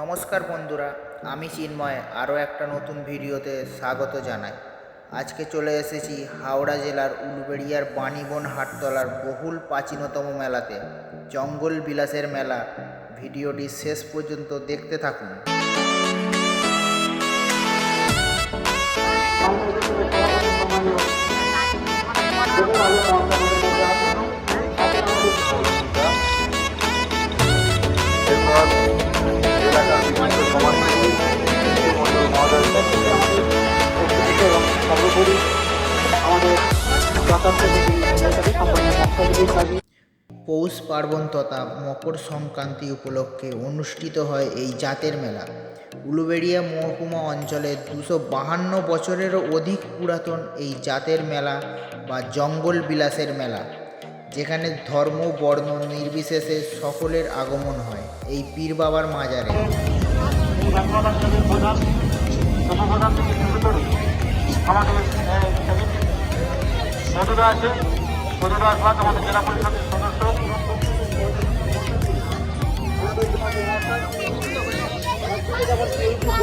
নমস্কার বন্ধুরা, আমি চিন্ময়, আরও একটা নতুন ভিডিওতে স্বাগত জানাই। আজকে চলে এসেছি হাওড়া জেলার উলুবেড়িয়ার বাণীবন হাটতলার বহুল প্রাচীনতম মেলাতে। জঙ্গল বিলাসের মেলা। ভিডিওটি শেষ পর্যন্ত দেখতে থাকুন। পৌষ পার্বণ তথা মকর সংক্রান্তি উপলক্ষে অনুষ্ঠিত হয় এই জাতের মেলা। উলুবেড়িয়া মহকুমা অঞ্চলে দুশো বাহান্ন বছরেরও অধিক পুরাতন এই জাতের মেলা বা জঙ্গল বিলাসের মেলা, যেখানে ধর্ম, বর্ণ নির্বিশেষে সকলের আগমন হয় এই পীর বাবার মাজারে। আমাদের আছে জেলা পরিষদের সদস্য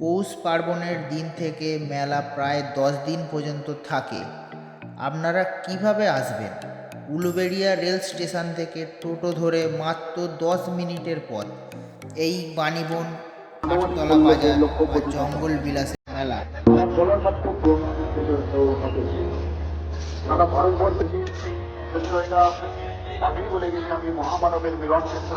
পৌষ পার্বণের দিন থেকে মেলা প্রায় দশ দিন পর্যন্ত থাকে। আপনারা কীভাবে আসবেন? উলুবেড়িয়া রেল স্টেশন থেকে টোটো ধরে মাত্র দশ মিনিটের পথ। এই বাণীবন আটতলা বাজার বা জঙ্গল বিলাসের মেলা। মহামানবের মিলন ক্ষেত্র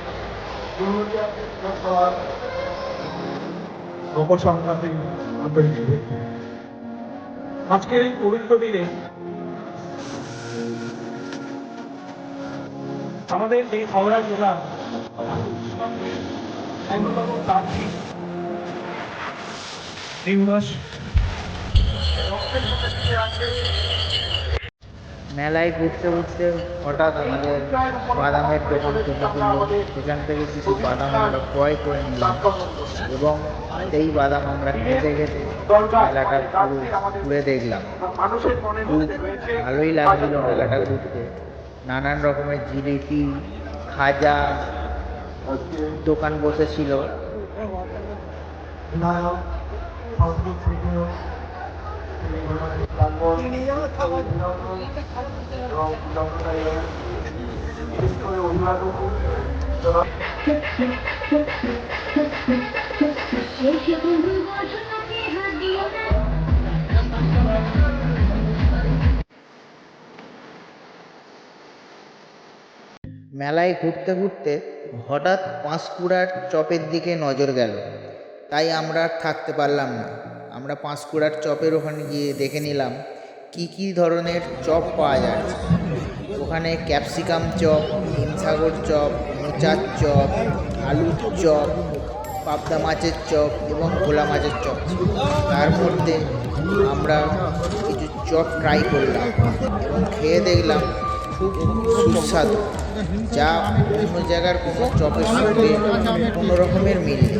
আজকের এই পবিত্র দিনে আমাদের এই হাওড়া জেলা অন্যতম তান্ত্রিক দিবস মেলায় ঘুরতে ঘুরতে হঠাৎ আমাদের বাদামের দোকান থেকে দিল সেখান থেকে কিছু বাদাম আমরা ক্রয় করে নিলাম এবং সেই বাদাম আমরা খেতে খেতে মেলাটা পুরো ঘুরে দেখলাম। খুব ভালোই লাগছিল মেলাটা ঘুরতে। নানান রকমের জিলিপি, খাজা, দোকান বসেছিল। মেলায় ঘুরতে ঘুরতে হঠাৎ পাঁশকুড়ার চপের দিকে নজর গেল। তাই আমরা থাকতে পারলাম না। আমরা পাঁশকুড়ার চপের ওখানে গিয়ে দেখে নিলাম কি কি ধরনের চপ পাওয়া যায় ওখানে ক্যাপসিকাম চপ, হিমসাগর চপ, মোচার চপ, আলুর চপ, পাবদা মাছের চপ এবং ভোলা মাছের চপ তার মধ্যে আমরা কিছু চপ ট্রাই করলাম এবং খেয়ে দেখলাম খুব সুস্বাদু, যা অন্য জায়গার কোনো চপের সঙ্গে কোনো রকমের মিল নেই।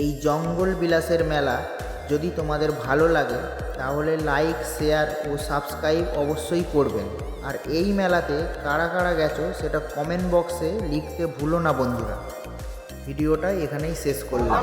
এই জঙ্গল বিলাসের মেলা যদি তোমাদের ভালো লাগে, তাহলে লাইক শেয়ার ও সাবস্ক্রাইব অবশ্যই করবেন। আর এই মেলাতে কারা কারা গেছো, সেটা কমেন্ট বক্সে লিখতে ভুলো না বন্ধুরা। ভিডিওটা এখানেই শেষ করলাম।